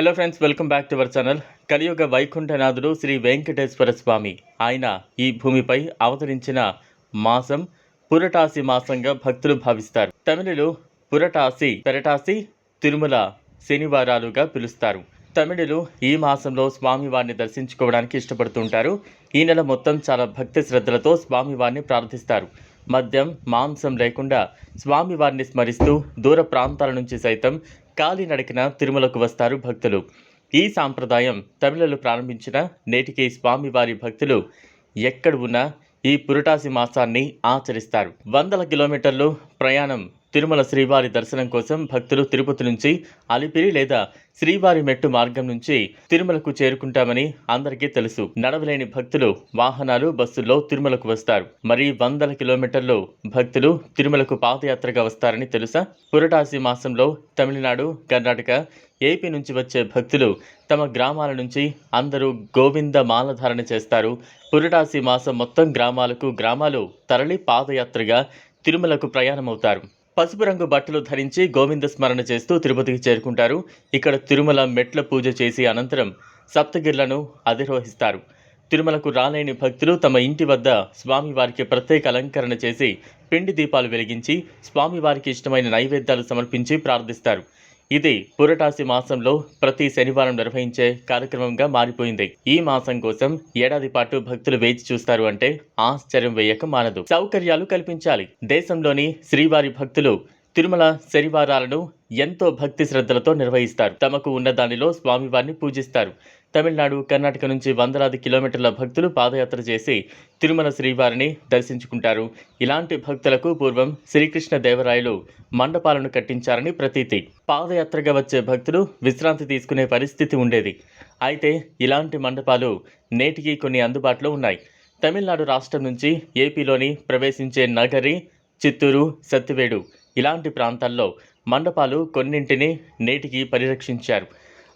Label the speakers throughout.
Speaker 1: Hello friends welcome back to our channel కలియుగ వైకుంఠనాథుడు శ్రీ వెంకటేశ్వర స్వామి. ఆయన ఈ భూమిపై అవతరించిన మాసం పురటాసి మాసంగా భక్తులు భావిస్తారు. తమిళులు పురటాసి పెరటాసి తిరుమల శనివారాలుగా పిలుస్తారు. తమిళులు ఈ మాసంలో స్వామివారిని దర్శించుకోవడానికి ఇష్టపడుతుంటారు. ఈ నెల మొత్తం చాలా భక్తి శ్రద్ధలతో స్వామివారిని ప్రార్థిస్తారు. మద్యం మాంసం లేకుండా స్వామివారిని స్మరిస్తూ దూర ప్రాంతాల నుంచి సైతం కాలినడకన తిరుమలకు వస్తారు భక్తులు. ఈ సాంప్రదాయం తమిళలు ప్రారంభించిన నేటికి స్వామివారి భక్తులు ఎక్కడ ఉన్నా ఈ పురటాసి మాసాన్ని ఆచరిస్తారు. వందల కిలోమీటర్లు ప్రయాణం తిరుమల శ్రీవారి దర్శనం కోసం భక్తులు తిరుపతి నుంచి అలిపిరి లేదా శ్రీవారి మెట్టు మార్గం నుంచి తిరుమలకు చేరుకుంటామని అందరికీ తెలుసు. నడవలేని భక్తులు వాహనాలు బస్సుల్లో తిరుమలకు వస్తారు. మరి వందల కిలోమీటర్లు భక్తులు తిరుమలకు పాదయాత్రగా వస్తారని తెలుసా? పురటాసి మాసంలో తమిళనాడు కర్ణాటక ఏపీ నుంచి వచ్చే భక్తులు తమ గ్రామాల నుంచి అందరూ గోవింద మాలధారణ చేస్తారు. పురటాసి మాసం మొత్తం గ్రామాలకు గ్రామాలు తరలి పాదయాత్రగా తిరుమలకు ప్రయాణమవుతారు. పసుపు రంగు బట్టలు ధరించి గోవింద స్మరణ చేస్తూ తిరుపతికి చేరుకుంటారు. ఇక్కడ తిరుమల మెట్ల పూజ చేసి అనంతరం సప్తగిర్లను అధిరోహిస్తారు. తిరుమలకు రాలేని భక్తులు తమ ఇంటి వద్ద స్వామివారికి ప్రత్యేక అలంకరణ చేసి పిండి దీపాలు వెలిగించి స్వామివారికి ఇష్టమైన నైవేద్యాలు సమర్పించి ప్రార్థిస్తారు. ఇది పురటాసి మాసంలో ప్రతి శనివారం నిర్వహించే కార్యక్రమంగా మారిపోయింది. ఈ మాసం కోసం ఏడాది పాటు భక్తులు వేచి చూస్తారు అంటే ఆశ్చర్యం వేయక మానదు. సౌకర్యాలు కల్పించాలి. దేశంలోని శ్రీవారి భక్తులు తిరుమల శనివారాలను ఎంతో భక్తి శ్రద్ధలతో నిర్వహిస్తారు. తమకు ఉన్న దానిలో స్వామివారిని పూజిస్తారు. తమిళనాడు కర్ణాటక నుంచి వందలాది కిలోమీటర్ల భక్తులు పాదయాత్ర చేసి తిరుమల శ్రీవారిని దర్శించుకుంటారు. ఇలాంటి భక్తులకు పూర్వం శ్రీకృష్ణ దేవరాయలు మండపాలను కట్టించారని ప్రతీతి. పాదయాత్రగా వచ్చే భక్తులు విశ్రాంతి తీసుకునే పరిస్థితి ఉండేది. అయితే ఇలాంటి మండపాలు నేటికి కొన్ని అందుబాటులో ఉన్నాయి. తమిళనాడు రాష్ట్రం నుంచి ఏపీలోని ప్రవేశించే నగరి చిత్తూరు సత్తివేడు ఇలాంటి ప్రాంతాల్లో మండపాలు కొన్నింటిని నేటికి పరిరక్షించారు.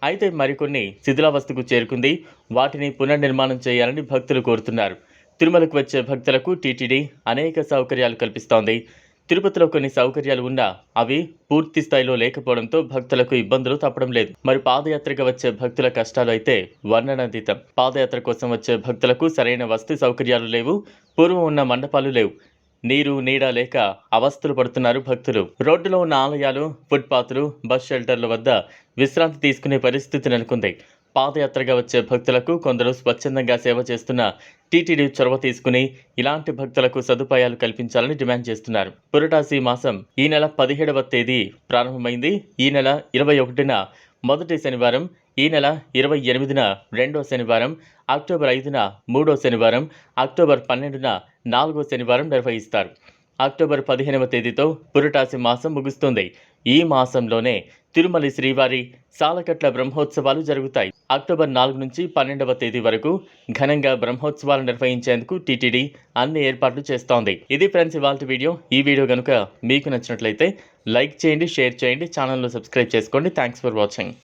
Speaker 1: అయితే మరికొన్ని శిథిలావస్థకు చేరుకుంది. వాటిని పునర్నిర్మాణం చేయాలని భక్తులు కోరుతున్నారు. తిరుమలకు వచ్చే భక్తులకు టీటీడీ అనేక సౌకర్యాలు కల్పిస్తోంది. తిరుపతిలో కొన్ని సౌకర్యాలు ఉన్నా అవి పూర్తి స్థాయిలో లేకపోవడంతో భక్తులకు ఇబ్బందులు తప్పడం లేదు. మరి పాదయాత్రగా వచ్చే భక్తుల కష్టాలు అయితే వర్ణనాతీతం. పాదయాత్ర కోసం వచ్చే భక్తులకు సరైన వస్తు సౌకర్యాలు లేవు. పూర్వం ఉన్న మండపాలు లేవు. నీరు నీడ లేక అవస్థలు పడుతున్నారు భక్తులు. రోడ్డులో ఉన్న ఆలయాలు ఫుట్పాత్లు బస్ షెల్టర్ల వద్ద విశ్రాంతి తీసుకునే పరిస్థితి నెలకొంది. పాదయాత్రగా వచ్చే భక్తులకు కొందరు స్వచ్ఛందంగా సేవ చేస్తున్న టీటీడీ చొరవ తీసుకుని ఇలాంటి భక్తులకు సదుపాయాలు కల్పించాలని డిమాండ్ చేస్తున్నారు. పురటాసి మాసం ఈ నెల పదిహేడవ తేదీ ప్రారంభమైంది. ఈ నెల ఇరవై ఒకటిన మొదటి శనివారం ఈ నెల ఇరవై ఎనిమిదిన రెండో శనివారం అక్టోబర్ ఐదున మూడో శనివారం అక్టోబర్ పన్నెండున నాలుగో శనివారం నిర్వహిస్తారు. అక్టోబర్ పదిహేనవ తేదీతో పురటాసి మాసం ముగుస్తుంది. ఈ మాసంలోనే తిరుమల శ్రీవారి సాలకట్ల బ్రహ్మోత్సవాలు జరుగుతాయి. అక్టోబర్ నాలుగు నుంచి పన్నెండవ తేదీ వరకు ఘనంగా బ్రహ్మోత్సవాలు నిర్వహించేందుకు టీటీడీ అన్ని ఏర్పాట్లు చేస్తోంది. ఇది ఫ్రెండ్స్ ఇవాళ వీడియో. ఈ వీడియో కనుక మీకు నచ్చినట్లయితే లైక్ చేయండి షేర్ చేయండి ఛానల్ను సబ్స్క్రైబ్ చేసుకోండి. Thanks for watching